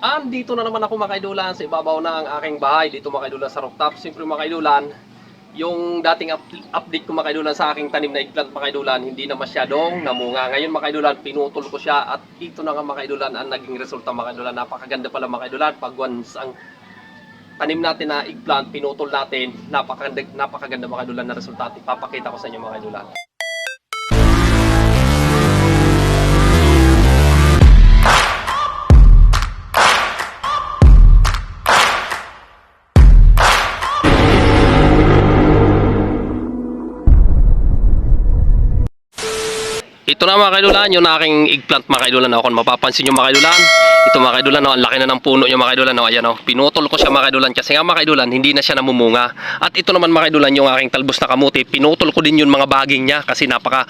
Andito na naman ako mga kaidulan sa ibabaw ng aking bahay dito mga kaidulan sa rooftop. Siyempre mga kaidulan, yung dating up- update ko mga kaidulan sa aking tanim na eggplant mga kaidulan, hindi na masyadong namunga. Ngayon mga kaidulan, pinutol ko siya at ito na nga mga kaidulan ang naging resulta mga kaidulan. Napakaganda pala mga kaidulan pag once ang tanim natin na eggplant, pinutol natin, napakaganda, napakaganda mga kaidulan na resulta ipapakita ko sa inyo mga Ito na mga kaidulan, yung aking eggplant mga kaidulan. Oh. Kung mapapansin nyo mga kaidulan, ito mga kaidulan, oh, ang laki na ng puno nyo mga kaidulan. Oh. Ayan, oh. Pinutol ko siya mga kaidulan kasi nga mga kaidulan, hindi na siya namumunga. At ito naman mga kaidulan, yung aking talbos na kamuti, pinutol ko din yung mga baging niya kasi napaka,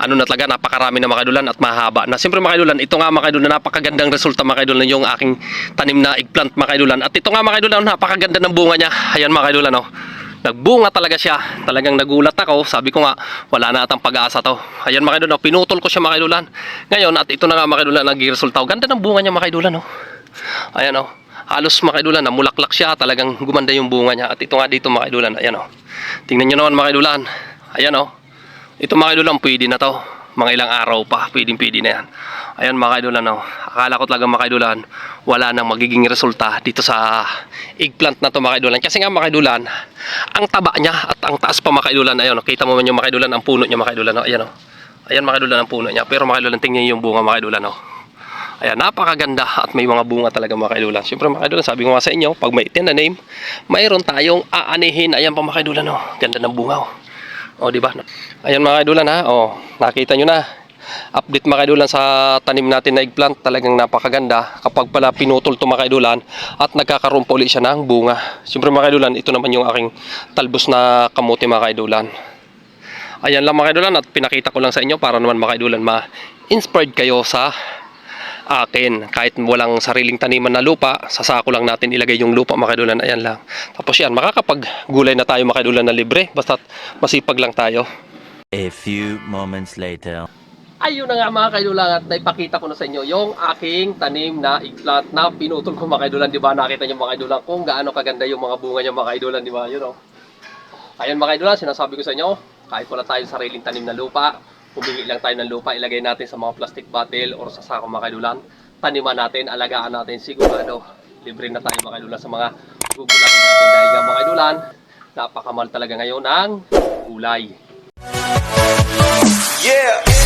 ano na talaga, napakarami na mga kaidulan at mahaba na. Siyempre mga kaidulan, ito nga mga kaidulan, napakagandang resulta mga kaidulan yung aking tanim na eggplant mga kaidulan. At ito nga mga kaidulan, napakaganda ng bunga niya. Ayan mga kaidulan, oh. Nagbunga talaga siya. Talagang nagulat ako. Sabi ko nga, wala na atang pag-asa to. Ayan mga pinutol ko siya mga kaidulan. Ngayon, at ito na nga mga kaidulan, nag-resulta. Ganda ng bunga niya mga. Oh. Ayan oh. Halos mga namulaklak siya. Talagang gumanda yung bunga niya. At ito nga dito mga kaidulan. Ayan oh. Tingnan nyo naman mga kaidulan. Ayan oh. Ito mga pwede na to. Mga ilang araw pa, pwedeng pwede na yan. Ayan mga kaidulan, oh. akala ko talaga mga kaidulan, wala nang magiging resulta dito sa eggplant na to mga kaidulan. Kasi nga mga kaidulan, ang taba niya at ang taas pa mga kaidulan. Ayun, oh. kita mo man yung mga kaidulan, ang puno niya mga kaidulan. Oh. Ayan, oh. Ayan mga kaidulan ang puno niya. Pero mga kaidulan, tingnan yung bunga mga kaidulan. Oh. Ayan, napakaganda at may mga bunga talaga mga kaidulan. Siyempre mga kaidulan, sabi ko nga sa inyo, pag may itin na name, mayroon tayong aanihin. Ayan pa mga kaidulan, oh. ganda ng bunga. Oh. O, di ba? Ayan mga kaidulan ha. O, nakita nyo na. Update mga kaidulan sa tanim natin na eggplant. Talagang napakaganda kapag pala pinutol to mga kaidulan at nagkakaroon pa ulit siya ng bunga. Siyempre mga kaidulan, ito naman yung aking talbos na kamuti mga kaidulan. Ayan lang mga kaidulan at pinakita ko lang sa inyo para naman mga kaidulan ma-inspired kayo sa akin. Kahit walang sariling taniman na lupa, sa sako lang natin ilagay yung lupa mga kaidulan. Ayan lang. Tapos yan, makakapag-gulay na tayo mga kaidulan na libre. Basta masipag lang tayo. A few moments later. Ayun na nga mga kaidulan at naipakita ko na sa inyo yung aking tanim na eggplant na pinutol ko mga kaidulan. Di ba nakita niyo mga kaidulan kung gaano kaganda yung mga bunga niya mga kaidulan. Di ba? Yun o. Ayun mga kaidulan, sinasabi ko sa inyo, kahit wala tayong sariling tanim na lupa, humingi lang tayo ng lupa, ilagay natin sa mga plastic bottle or sa sako mga kaidulan. Taniman natin, alagaan natin, sigurado libre na tayo mga kaidulan sa mga gugulangin natin. Dahil nga mga kaidulan, napakamahal talaga ngayon ng gulay. Yeah.